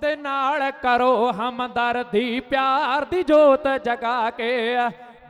ਦੇ ਨਾਲ ਕਰੋ ਹਮਦਰਦੀ ਪਿਆਰ ਦੀ ਜੋਤ ਜਗਾ ਕੇ।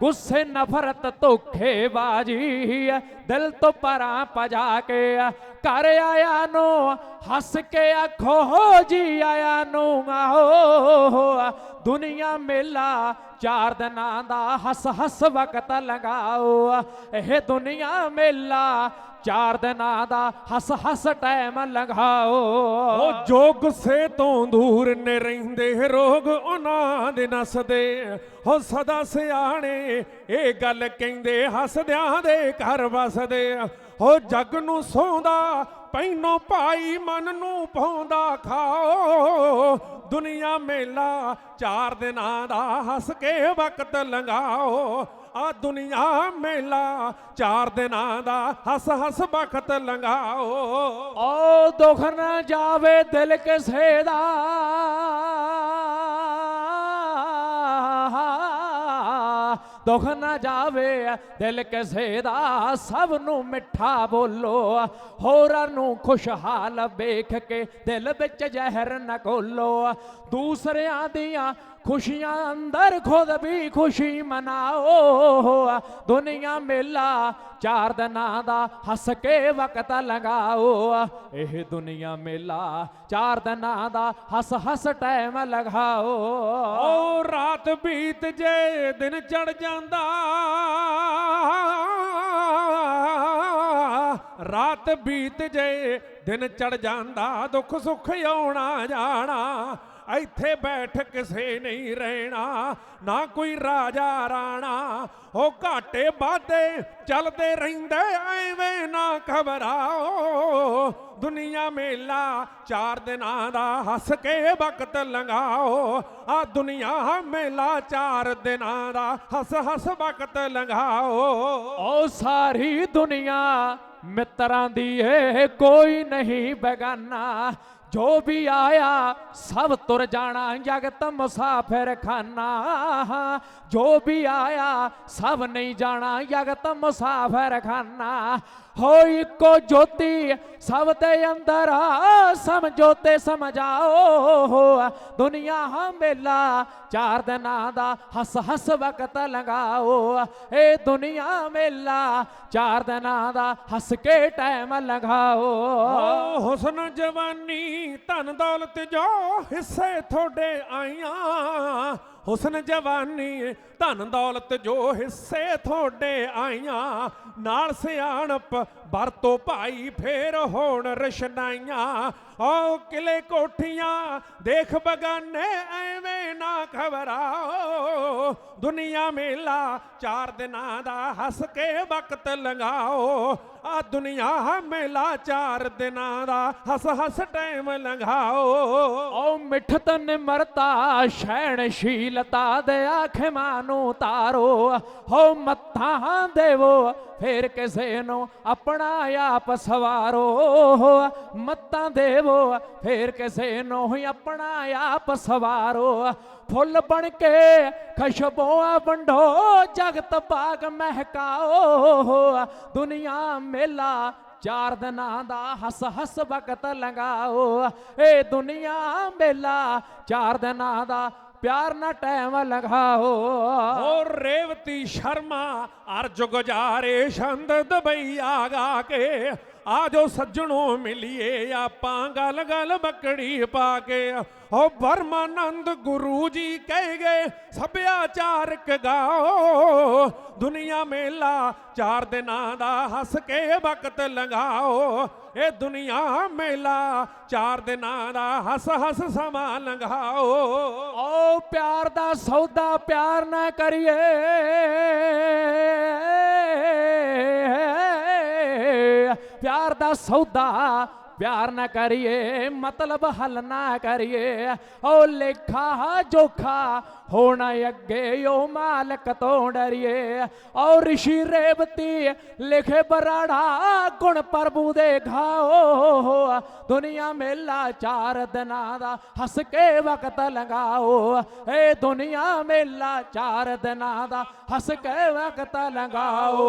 ਗੁੱਸੇ, ਨਫ਼ਰਤ ਧੋਖੇ ਬਾਜੀ ਦਿਲ ਤੋਂ ਪਰਾਂ ਭਜਾ ਕੇ। ਘਰ ਆਇਆ ਨੂੰ ਹੱਸ ਕੇ ਆਖੋ, ਹੋ ਜੀ ਆਇਆ ਨੂੰ ਆਹੋ। ਦੁਨੀਆ ਮੇਲਾ ਚਾਰ ਦਿਨਾਂ ਦਾ ਹੱਸ ਹੱਸ ਵਕਤ ਲਗਾਓ। ਇਹ ਦੁਨੀਆ ਮੇਲਾ ਚਾਰ ਦਿਨਾਂ ਦਾ ਹੱਸ ਹੱਸ ਟਾਈਮ ਲਗਾਓ। ਜੋ ਗੁੱਸੇ ਤੋਂ ਦੂਰ ਨੇ ਰਹਿੰਦੇ ਰੋਗ ਉਹਨਾਂ ਦੇ ਨਸਦੇ। ਹੋ ਸਦਾ ਸਿਆਣੇ, ਇਹ ਗੱਲ ਕਹਿੰਦੇ, ਹੱਸਦਿਆਂ ਦੇ ਘਰ ਵਸਦੇ। ਹੋ ਜਗ ਨੂੰ ਸੌਂਦਾ, ਪੈਨੋ ਭਾਈ ਮਨ ਨੂੰ ਪਾਉਂਦਾ, ਖਾਓ ਦੁਨੀਆ ਮੇਲਾ, ਚਾਰ ਦਿਨਾਂ ਦਾ ਹੱਸ ਕੇ ਵਕਤ ਲੰਘਾਓ। ਆ ਦੁਨੀਆ ਮੇਲਾ, ਚਾਰ ਦਿਨਾਂ ਦਾ ਹੱਸ ਹੱਸ ਵਕਤ ਲੰਘਾਓ। ਓ ਦੁੱਖ ਨਾ ਜਾਵੇ ਦਿਲ ਕਿਸੇ ਦਾ। ਦੁੱਖ ਨਾ ਜਾਵੇ ਦਿਲ ਕਿਸੇ ਦਾ। ਸਭ ਨੂੰ ਮਿੱਠਾ ਬੋਲੋ, ਹੋਰਾਂ ਨੂੰ ਖੁਸ਼ਹਾਲ ਵੇਖ ਕੇ ਦਿਲ ਵਿੱਚ ਜ਼ਹਿਰ ਨਾ ਘੋਲੋ। ਦੂਸਰਿਆਂ ਦੀਆਂ ਖੁਸ਼ੀਆਂ ਅੰਦਰ ਖੁਦ ਵੀ ਖੁਸ਼ੀ ਮਨਾਓ। ਦੁਨੀਆ ਮੇਲਾ ਚਾਰ ਦਿਨਾਂ ਦਾ ਹੱਸ ਕੇ ਵਕਤ ਲਗਾਓ। ਇਹ ਦੁਨੀਆ ਮੇਲਾ ਚਾਰ ਦਿਨਾਂ ਦਾ ਹੱਸ ਹੱਸ ਟਾਈਮ ਲਗਾਓ। ਓ ਰਾਤ ਬੀਤ ਜੇ ਦਿਨ ਚੜ ਜਾਂਦਾ। ਰਾਤ ਬੀਤ ਜੇ, ਦਿਨ ਚੜ ਜਾਂਦਾ, ਦੁੱਖ ਸੁੱਖ ਆਉਣਾ ਜਾਣਾ, ਇੱਥੇ ਬੈਠ ਕਿਸੇ ਨਹੀਂ ਰਹਿਣਾ, ਨਾ ਕੋਈ ਰਾਜਾ ਰਾਣਾ, ਉਹ ਘਾਟੇ ਬਾਦੇ ਚੱਲਦੇ ਰਹਿੰਦੇ, ਐਵੇਂ ਨਾ ਘਬਰਾਓ। ਦੁਨੀਆ ਮੇਲਾ ਚਾਰ ਦਿਨਾਂ ਦਾ ਹੱਸ ਕੇ ਵਕਤ ਲੰਘਾਓ। ਆ ਦੁਨੀਆ ਮੇਲਾ ਚਾਰ ਦਿਨਾਂ ਦਾ ਹੱਸ ਹੱਸ ਵਕਤ ਲੰਘਾਓ। ਓ ਸਾਰੀ ਦੁਨੀਆ ਮਿੱਤਰਾਂ ਦੀ ਏ ਕੋਈ ਨਹੀਂ ਬੇਗਾਨਾ। ਜੋ ਵੀ ਆਇਆ ਸਭ ਤੁਰ ਜਾਣਾ, ਜਗਤ ਮੁਸਾਫਿਰ ਖਾਨਾ। ਜੋ ਵੀ ਆਇਆ ਸਭ ਨਹੀਂ ਜਾਣਾ, ਜਗਤ ਮੁਸਾਫਿਰ ਖਾਨਾ। ਹੋ ਇੱਕੋ ਜੋਤੀ ਸਭ ਦੇ ਅੰਦਰ ਆ ਸਮਝੋ ਤੇ ਸਮਝਾਓ। ਦੁਨੀਆ ਹਮੇਲਾ ਚਾਰ ਦਿਨਾਂ ਦਾ ਹੱਸ ਹੱਸ ਵਕਤ ਲਗਾਓ ਇਹ ਦੁਨੀਆ ਮੇਲਾ, ਚਾਰ ਦਿਨਾਂ ਦਾ ਹੱਸ ਕੇ ਟਾਈਮ ਲਗਾਓ ਓ ਹੁਸਨ ਜਵਾਨੀ ਧਨ ਦੌਲਤ ਜੋ ਹਿੱਸੇ ਤੁਹਾਡੇ ਆਈਆਂ। ਹੁਸਨ ਜਵਾਨੀ, ਧਨ ਦੌਲਤ ਜੋ ਹਿੱਸੇ ਤੁਹਾਡੇ ਆਈਆਂ। ਨਾਲ ਸਿਆਣਪ, ਵਰਤੋ ਭਾਈ ਫੇਰ ਹੋਣ ਰਸ਼ਨਾਈਆਂ। ਓ ਕਿਲੇ ਕੋਠੀਆਂ, ਦੇਖ ਬਗਾਨੇ, ਐਵੇਂ ਖਬਰਾਓ ਦੁਨੀਆ ਮੇਲਾ ਚਾਰ ਦਿਨਾਂ ਦਾ ਹੱਸ ਕੇ ਵਕਤ ਲੰਘਾਓ। ਆ ਦੁਨੀਆ ਮੇਲਾ ਚਾਰ ਦਿਨਾਂ ਦਾ ਹੱਸ ਹੱਸ ਟਾਈਮ ਲੰਘਾਓ। ਓ ਮਿੱਠ ਮਿੱਠਤ ਨਿਮਰਤਾ ਸ਼ੈਣਸ਼ੀਲਤਾ ਦੇ ਆਖੇ ਮਾਨੂੰ ਤਾਰੋ। ਹੋ ਮੱਥਾ ਦੇਵੋ ਫੇਰ ਕਿਸੇ ਨੂੰ ਆਪਣਾ ਆਪ ਸਵਾਰੋ, ਮੱਤਾਂ ਦੇਵੋ, ਫੇਰ ਕਿਸੇ ਨੂੰ ਹੀ ਆਪਣਾ ਆਪ ਸਵਾਰੋ। ਫੁੱਲ ਬਣ ਕੇ ਖੁਸ਼ਬੂਆਂ ਵੰਡੋ, ਜਗਤ ਬਾਗ ਮਹਿਕਾਓ। ਦੁਨੀਆ ਮੇਲਾ ਚਾਰ ਦਿਨਾਂ ਦਾ ਹੱਸ ਹੱਸ ਵਕਤ ਲੰਘਾਓ। ਏ ਦੁਨੀਆ ਮੇਲਾ ਚਾਰ ਦਿਨਾਂ ਦਾ ਪਿਆਰ ਨਾ ਟਾਈਮ ਲਗਾਓ ਓ ਰੇਵਤੀ ਸ਼ਰਮਾ ਅਰਜ ਗੁਜਾਰੇ ਛੰਦ ਦਬਈ ਆ ਗਾ ਕੇ। ਆ ਜੋ ਸੱਜਣੋ ਮਿਲੀਏ, ਆਪਾਂ ਗੱਲ ਗੱਲ ਬੱਕੜੀ ਪਾ ਕੇ। ਓ ਬਰਮਾਨੰਦ ਗੁਰੂ ਜੀ ਕਹਿ ਗਏ ਸੱਭਿਆਚਾਰਕ ਗਾਓ। ਦੁਨੀਆ ਮੇਲਾ ਚਾਰ ਦਿਨਾਂ ਦਾ ਹੱਸ ਕੇ ਵਕਤ ਲੰਘਾਓ। ਇਹ ਦੁਨੀਆ ਮੇਲਾ ਚਾਰ ਦਿਨਾਂ ਦਾ ਹੱਸ ਹੱਸ ਸਮਾਂ ਲੰਘਾਓ। ਓ ਪਿਆਰ ਦਾ ਸੌਦਾ ਪਿਆਰ ਨਾ ਕਰੀਏ। ਪਿਆਰ ਦਾ ਸੌਦਾ ਪਿਆਰ ਨਾ ਕਰੀਏ, ਮਤਲਬ ਹੱਲ ਨਾ ਕਰੀਏ। ਓ ਲੇਖਾ, ਜੋਖਾ, ਹੋਣਾ ਅੱਗੇ ਓ ਮਾਲਕ ਤੋਂ ਡਰੀਏ। ਓ ਰਿਸ਼ੀ ਰੇਵਤੀ, ਲਿਖੇ ਬਰਾੜਾ, ਗੁਣ ਪ੍ਰਭੂ ਦੇ ਘਾਓ। ਦੁਨੀਆ ਮੇਲਾ ਚਾਰ ਦਿਨਾਂ ਦਾ, ਹੱਸ ਕੇ ਵਕਤ ਲੰਘਾਓ। ਏ ਦੁਨੀਆ ਮੇਲਾ ਚਾਰ ਦਿਨਾਂ ਦਾ, ਹੱਸ ਕੇ ਵਕਤ ਲੰਘਾਓ।